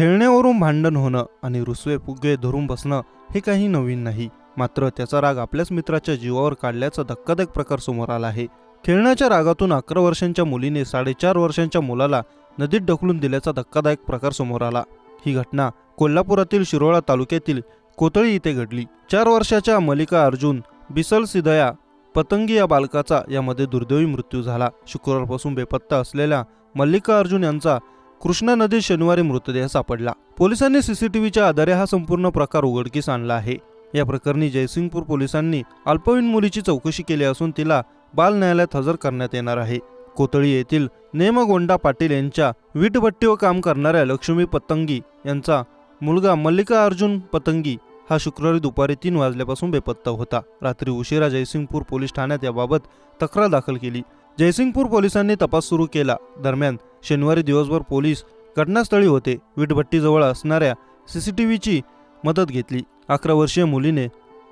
खेळण्यावरून भांडण होणं आणि रुसवे फुगे धरून बसणं हे काही नवीन नाही. मात्र त्याचा राग आपल्याच मित्राच्या जीवावर काढल्याचा धक्कादायक प्रकार समोर आला आहे. खेळण्याच्या रागातून अकरा वर्षांच्या मुलीने साडेचार वर्षांच्या मुलाला नदीत ढकलून दिल्याचा धक्कादायक प्रकार समोर आला. ही घटना कोल्हापुरातील शिरोळा तालुक्यातील कोतळी इथे घडली. चार वर्षाच्या मलिका अर्जुन बिसल सिदया पतंगी या बालकाचा यामध्ये दुर्दैवी मृत्यू झाला. शुक्रवारपासून बेपत्ता असलेल्या मल्लिका अर्जुन यांचा कृष्णा नदीत शनिवारी मृतदेह सापडला. पोलिसांनी सीसीटीव्हीच्या आधारे हा संपूर्ण प्रकार उघडकीस आणला आहे. या प्रकरणी जयसिंगपूर पोलिसांनी अल्पवयीन मुलीची चौकशी केली असून तिला बाल न्यायालयात हजर करण्यात येणार आहे. कोतळी येथील नेमगोंडा पाटील यांच्या वीटभट्टीवर काम करणाऱ्या लक्ष्मी पतंगी यांचा मुलगा मल्लिका अर्जुन पतंगी हा शुक्रवारी दुपारी तीन वाजल्यापासून बेपत्ता होता. रात्री उशिरा जयसिंगपूर पोलीस ठाण्यात याबाबत तक्रार दाखल केली. जयसिंगपूर पोलिसांनी तपास सुरू केला. दरम्यान शनिवारी दिवसभर पोलीस घटनास्थळी होते. विटभट्टीजवळ असणाऱ्या सीसीटीव्हीची मदत घेतली. अकरा वर्षीय मुलीने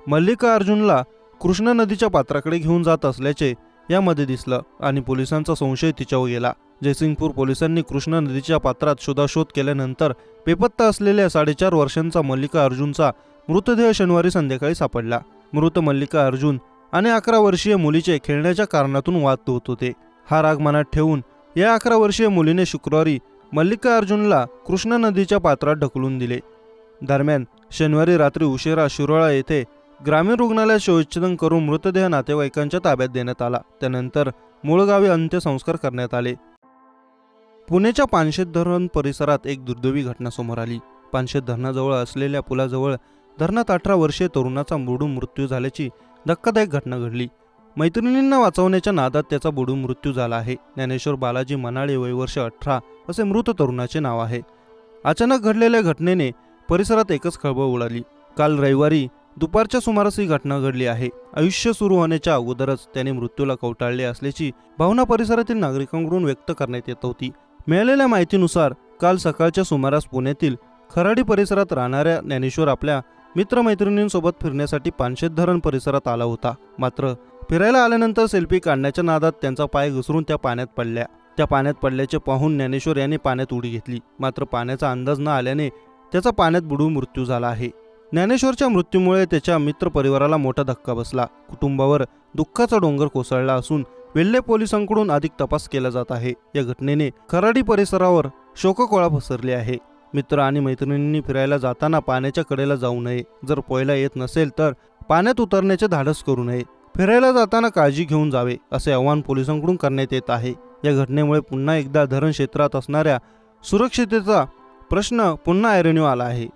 मल्लिका अर्जुनला कृष्णा नदीच्या पात्राकडे घेऊन जात असल्याचे यामध्ये दिसलं आणि पोलिसांचा संशय तिच्यावर गेला. जयसिंगपूर पोलिसांनी कृष्णा नदीच्या पात्रात शोधाशोध केल्यानंतर बेपत्ता असलेल्या साडेचार वर्षांचा मल्लिका अर्जुनचा मृतदेह शनिवारी संध्याकाळी सापडला. मृत मल्लिका अर्जुन आणि अकरा वर्षीय मुलीचे खेळण्याच्या कारणातून वाद होत होते. हा राग मनात ठेवून या अकरा वर्षीय मुलीने शुक्रवारी मल्लिका अर्जुनला कृष्णा नदीच्या पात्रात ढकलून दिले. दरम्यान शनिवारी रात्री उशिरा शिरोळा येथे ग्रामीण रुग्णालयात शवच्छेदन करून मृतदेह नातेवाईकांच्या ताब्यात देण्यात आला. त्यानंतर मूळ गावी अंत्यसंस्कार करण्यात आले. पुण्याच्या पानशेत धरण परिसरात एक दुर्दैवी घटना समोर आली. पानशेत धरणाजवळ असलेल्या पुलाजवळ धरणात अठरा वर्षीय तरुणाचा बुडून मृत्यू झाल्याची धक्कादायक घटना घडली. मैत्रिणींना वाचवण्याच्या नादात त्याचा बुडून मृत्यू झाला आहे. ज्ञानेश्वर बालाजी मनाळे वय वर्ष अठरा असे मृत तरुणाचे नाव आहे. अचानक घडलेल्या घटनेने परिसरात एकच खळबळ उडाली. काल रविवारी दुपारच्या सुमारास ही घटना घडली आहे. आयुष्य सुरू होण्याच्या अगोदरच त्याने मृत्यूला कवटाळले असल्याची भावना परिसरातील नागरिकांकडून व्यक्त करण्यात येत होती. मिळालेल्या माहितीनुसार काल सकाळच्या सुमारास पुण्यातील खराडी परिसरात राहणाऱ्या ज्ञानेश्वर आपल्या मित्रमैत्रिणींसोबत फिरण्यासाठी पानशेत धरण परिसरात आला होता. मात्र फिरायला आल्यानंतर सेल्फी काढण्याच्या नादात त्यांचा पाय घसरून त्या पाण्यात पडल्या. त्या पाण्यात पडल्याचे पाहून ज्ञानेश्वर यांनी पाण्यात उडी घेतली. मात्र पाण्याचा अंदाज न आल्याने त्याचा पाण्यात बुडून मृत्यू झाला आहे. ज्ञानेश्वरच्या मृत्यूमुळे त्याच्या मित्रपरिवाराला मोठा धक्का बसला. कुटुंबावर दुःखाचा डोंगर कोसळला असून वेल्हे पोलिसांकडून अधिक तपास केला जात आहे. या घटनेने खराडी परिसरावर शोककोळा पसरली आहे. मित्र आणि मैत्रिणींनी फिरायला जाताना पाण्याच्या कडेला जाऊ नये. जर पोहायला येत नसेल तर पाण्यात उतरण्याचे धाडस करू नये. फिरायला जाताना काळजी घेऊन जावे असे आवाहन पोलिसांकडून करण्यात येत आहे. या घटनेमुळे पुन्हा एकदा धरण क्षेत्रात असणाऱ्या सुरक्षितेचा प्रश्न पुन्हा ऐरणीव आला आहे.